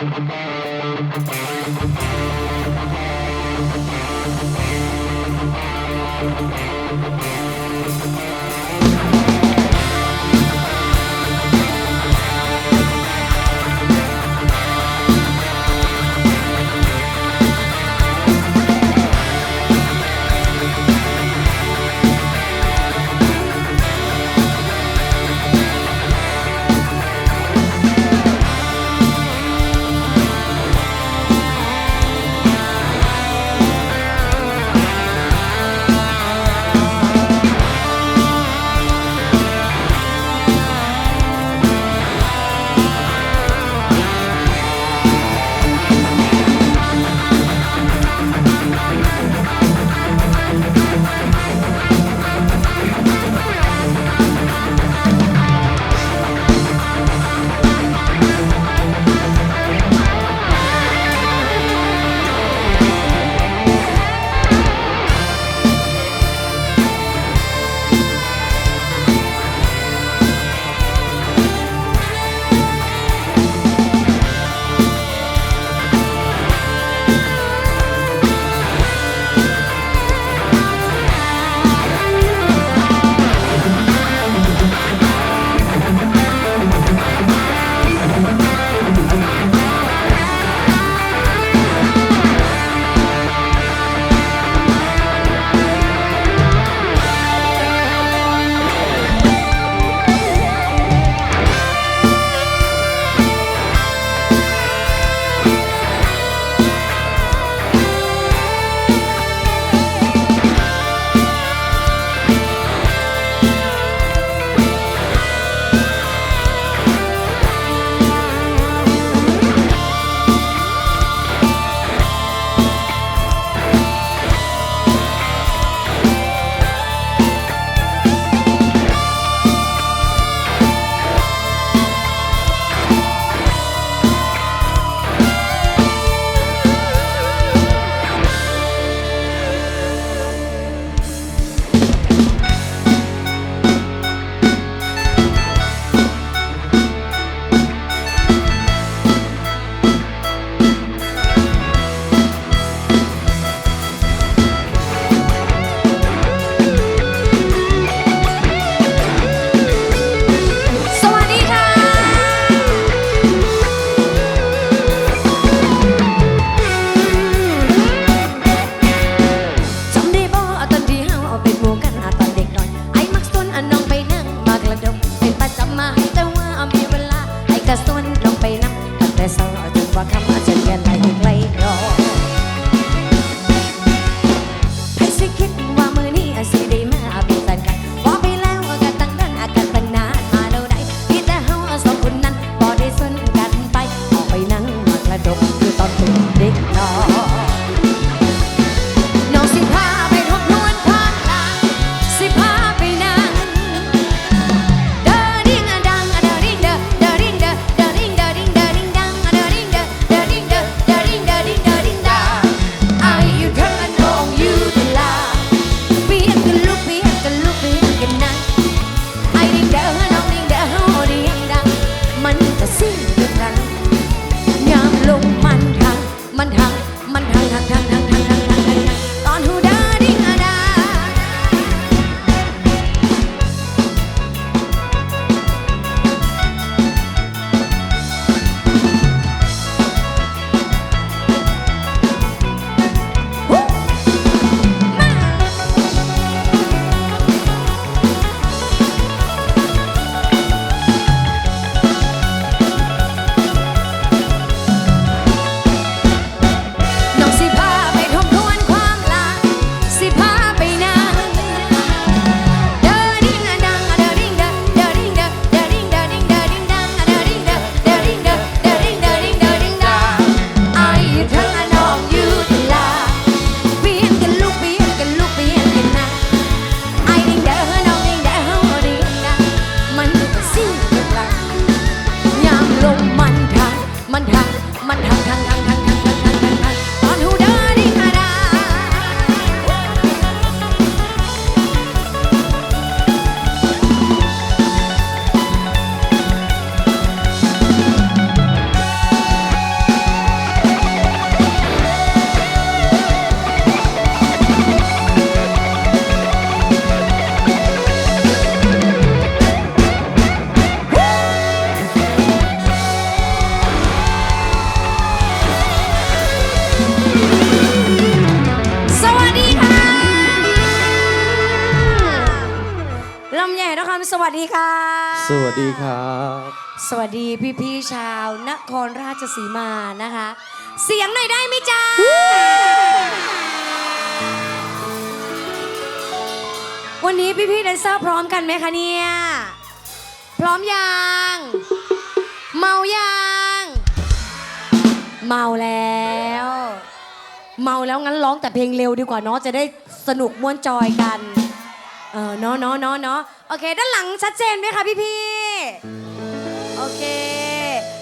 Música ำใหญ่นครสวัสดีค่ะ สวัสดีครับ สวัสดีพี่พี่ชาวนครราชสีมานะคะ เสียงหน่อยได้ไหมจ๊ะวันนี้พี่พี่แดนเซอร์พร้อมกันไหมคะเนี่ยพร้อมยังเมายังเมาแล้ว เมาแล้วงั้นร้องแต่เพลงเร็วดีกว่าเนาะจะได้สนุกม้วนจอยกัน เออเนาะเนาะเนาะ โอเค ด้านหลังชัดเจนไหมคะพี่พี่โอเค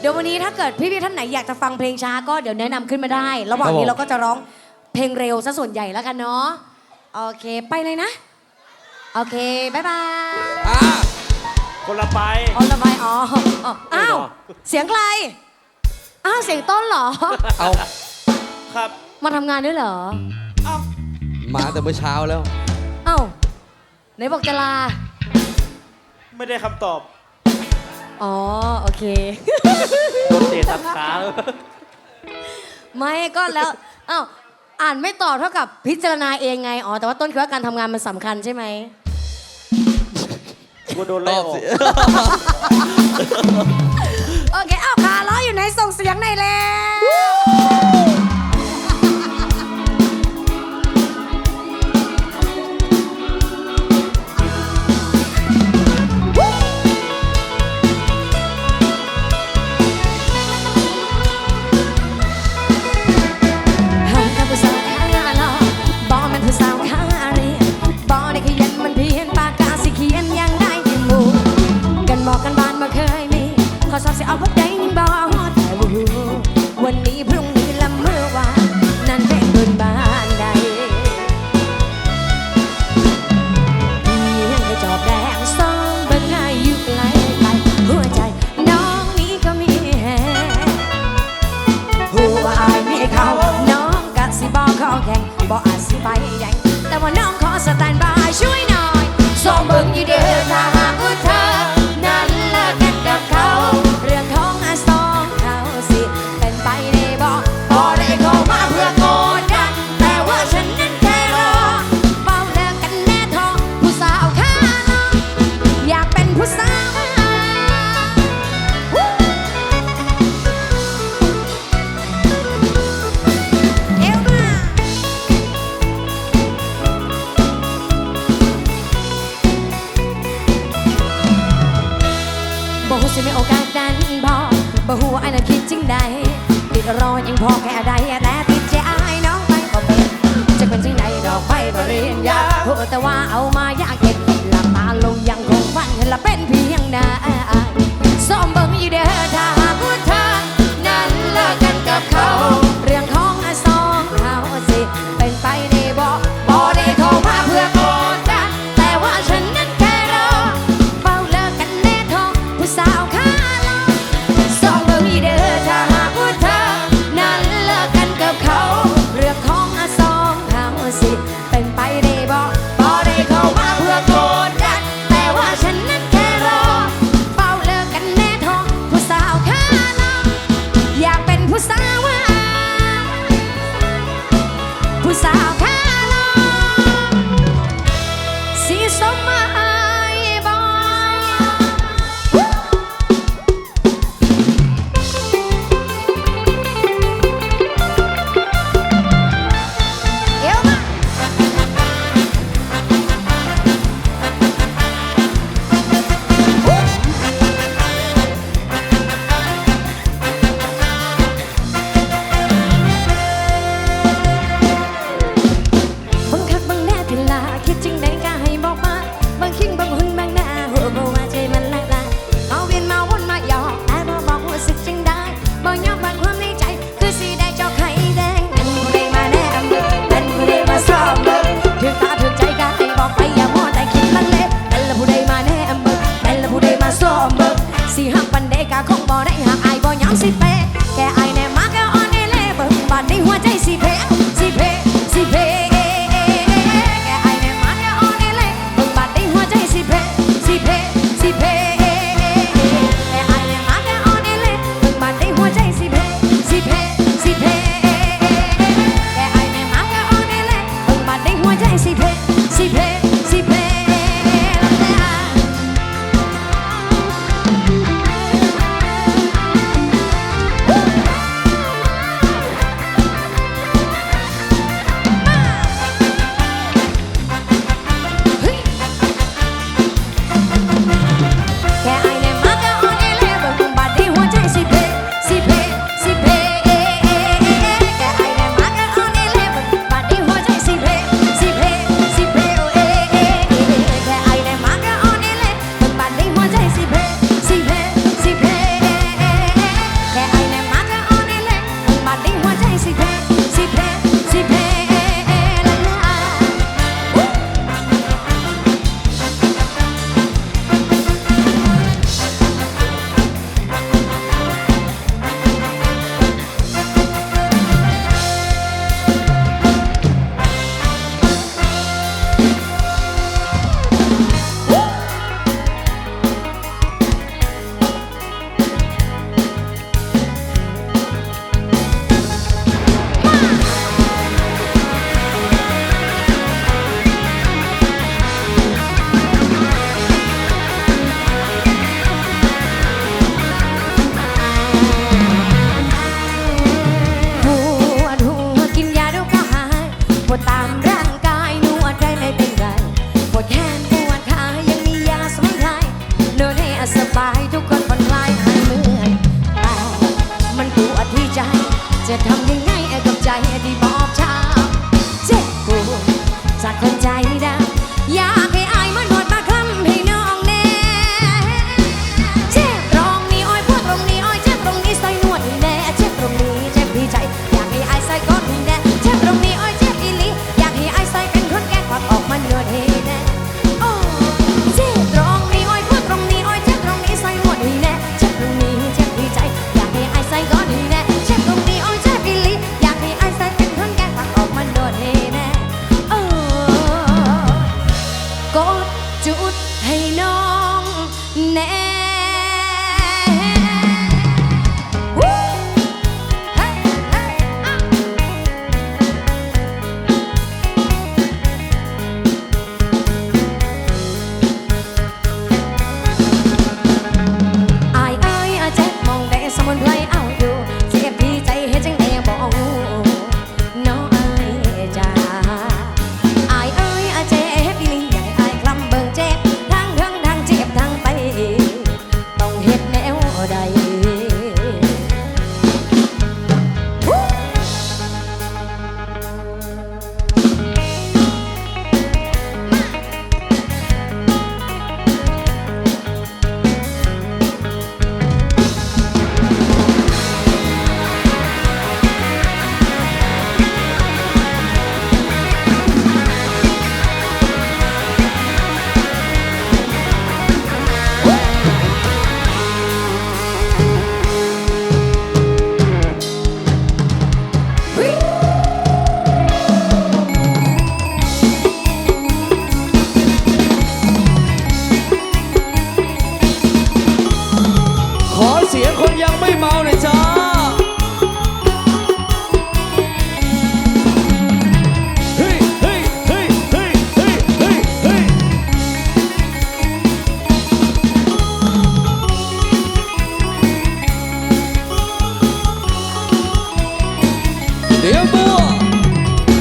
เดี๋ยววันนี้ถ้าเกิดพี่พี่ท่านไหนอยากจะฟังเพลงช้าก็เดี๋ยวแนะนำขึ้นมาได้ ระหว่างนี้เราก็จะร้องเพลงเร็วซะส่วนใหญ่แล้วกันเนาะโอเคไปเลยนะ โอเคบายบายอคนละไปคนละบาอ๋ออ้าวเสียงใครอ้าวเสียงต้นเหรอ เอาครับ มาทำงานด้วยเหรอมาแต่เมื่อเช้าแล้ว เอ้าไหนบอกจะลา ไม่ได้คำตอบอ๋อ โอเค โดนเตะตัดขา ไม่ก็แล้วอ้าวอ่านไม่ตอบเท่ากับพิจารณาเองไง อ๋อ แต่ว่าต้นคิดว่าการทำงานมันสำคัญใช่ไหม กูโดนไล่ออก โอเคเอาวขาล้ออยู่ไหนส่งเสียงหน่อยแล้ว บอกกันบานมาเคยมีขอสอบสิเอาพบ